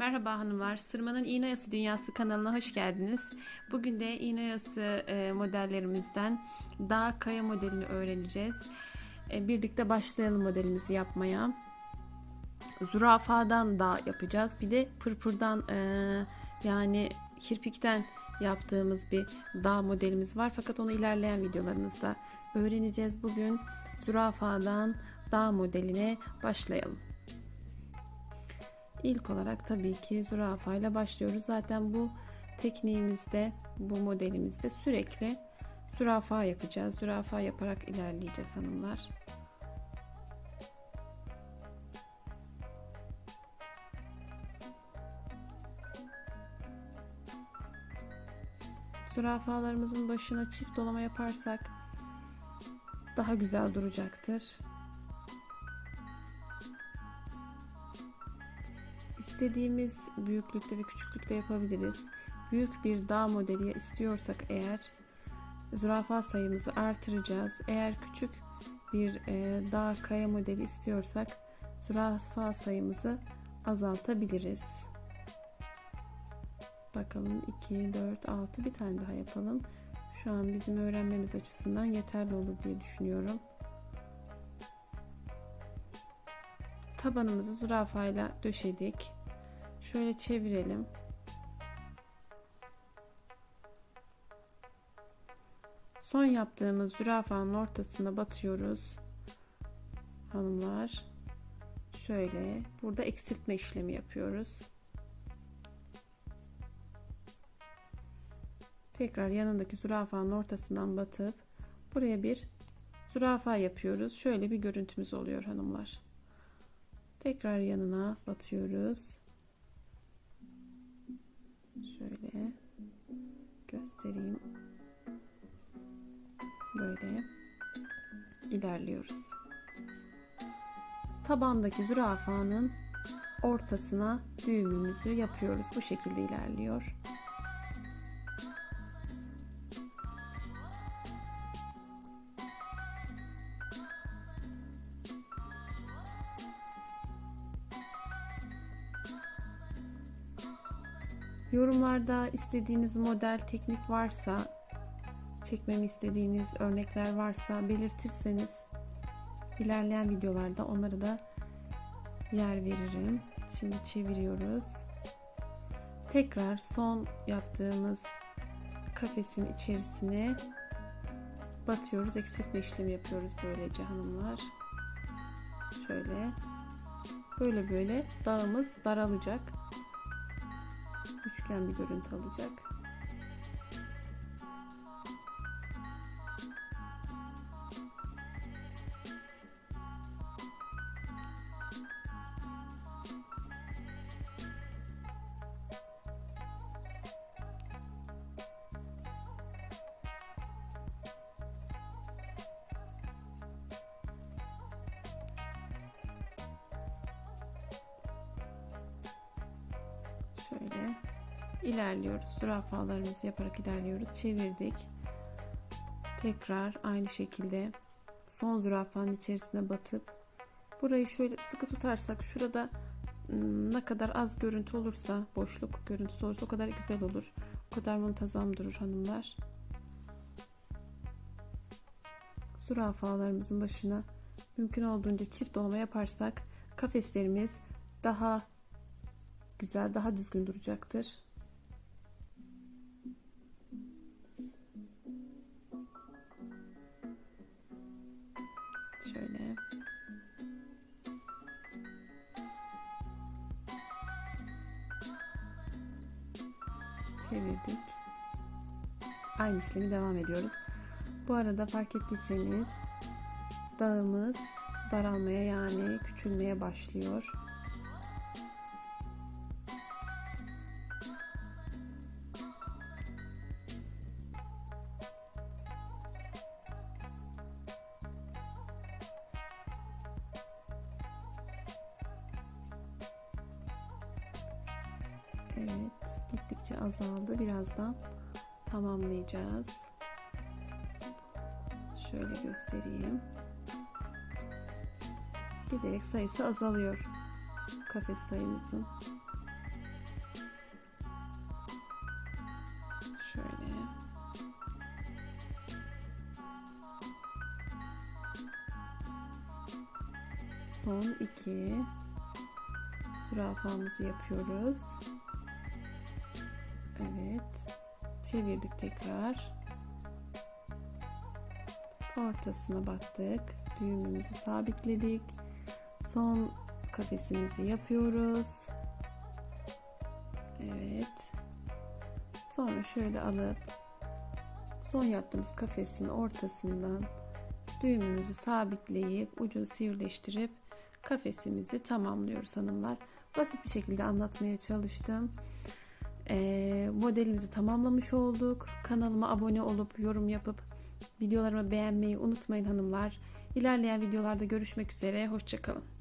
Merhaba hanımlar, Sırmanın İğne Oyası Dünyası kanalına hoş geldiniz. Bugün de iğne oyası e, modellerimizden dağ kaya modelini öğreneceğiz. E, birlikte başlayalım modelimizi yapmaya. Zürafadan dağ yapacağız. Bir de pırpırdan e, yani kirpikten yaptığımız bir dağ modelimiz var. Fakat onu ilerleyen videolarımızda öğreneceğiz. Bugün zürafadan dağ modeline başlayalım. İlk olarak tabii ki zürafa ile başlıyoruz. Zaten bu tekniğimizde, bu modelimizde sürekli zürafa yapacağız. Zürafa yaparak ilerleyeceğiz hanımlar. Zürafalarımızın başına çift dolama yaparsak daha güzel duracaktır. İstediğimiz büyüklükte ve küçüklükte yapabiliriz. Büyük bir dağ modeli istiyorsak eğer zürafa sayımızı artıracağız. Eğer küçük bir e, dağ kaya modeli istiyorsak zürafa sayımızı azaltabiliriz. Bakalım 2, 4, 6 bir tane daha yapalım. Şu an bizim öğrenmemiz açısından yeterli olur diye düşünüyorum. Tabanımızı zürafayla döşedik. Şöyle çevirelim. Son yaptığımız zürafanın ortasına batıyoruz. Hanımlar. Şöyle burada eksiltme işlemi yapıyoruz. Tekrar yanındaki zürafanın ortasından batıp buraya bir zürafa yapıyoruz. Şöyle bir görüntümüz oluyor hanımlar. Tekrar yanına batıyoruz. Göstereyim. Böyle ilerliyoruz. Tabandaki zürafanın ortasına düğümümüzü yapıyoruz. Bu şekilde ilerliyor. Yorumlarda istediğiniz model teknik varsa, çekmemi istediğiniz örnekler varsa belirtirseniz ilerleyen videolarda onları da yer veririm. Şimdi çeviriyoruz. Tekrar son yaptığımız kafesin içerisine batıyoruz. Eksiltme işlemi yapıyoruz böylece hanımlar. Şöyle. Böyle böyle dağımız daralacak üçgen bir görüntü alacak. Şöyle ilerliyoruz. Zürafalarımızı yaparak ilerliyoruz. Çevirdik. Tekrar aynı şekilde son zürafanın içerisine batıp burayı şöyle sıkı tutarsak şurada ne kadar az görüntü olursa boşluk görüntüsü olursa o kadar güzel olur. O kadar muntazam durur hanımlar. Zürafalarımızın başına mümkün olduğunca çift dolama yaparsak kafeslerimiz daha güzel, daha düzgün duracaktır. Çevirdik. Aynı işlemi devam ediyoruz. Bu arada fark ettiyseniz dağımız daralmaya yani küçülmeye başlıyor. Evet, gittikçe azaldı. Birazdan tamamlayacağız. Şöyle göstereyim. Giderek sayısı azalıyor. Kafes sayımızın. Şöyle. Son iki zürafamızı yapıyoruz. Evet. Çevirdik tekrar. Ortasına battık. Düğümümüzü sabitledik. Son kafesimizi yapıyoruz. Evet. Sonra şöyle alıp son yaptığımız kafesin ortasından düğümümüzü sabitleyip ucunu sivrileştirip kafesimizi tamamlıyoruz hanımlar. Basit bir şekilde anlatmaya çalıştım. Modelimizi tamamlamış olduk. Kanalıma abone olup yorum yapıp videolarımı beğenmeyi unutmayın hanımlar. İlerleyen videolarda görüşmek üzere. Hoşçakalın.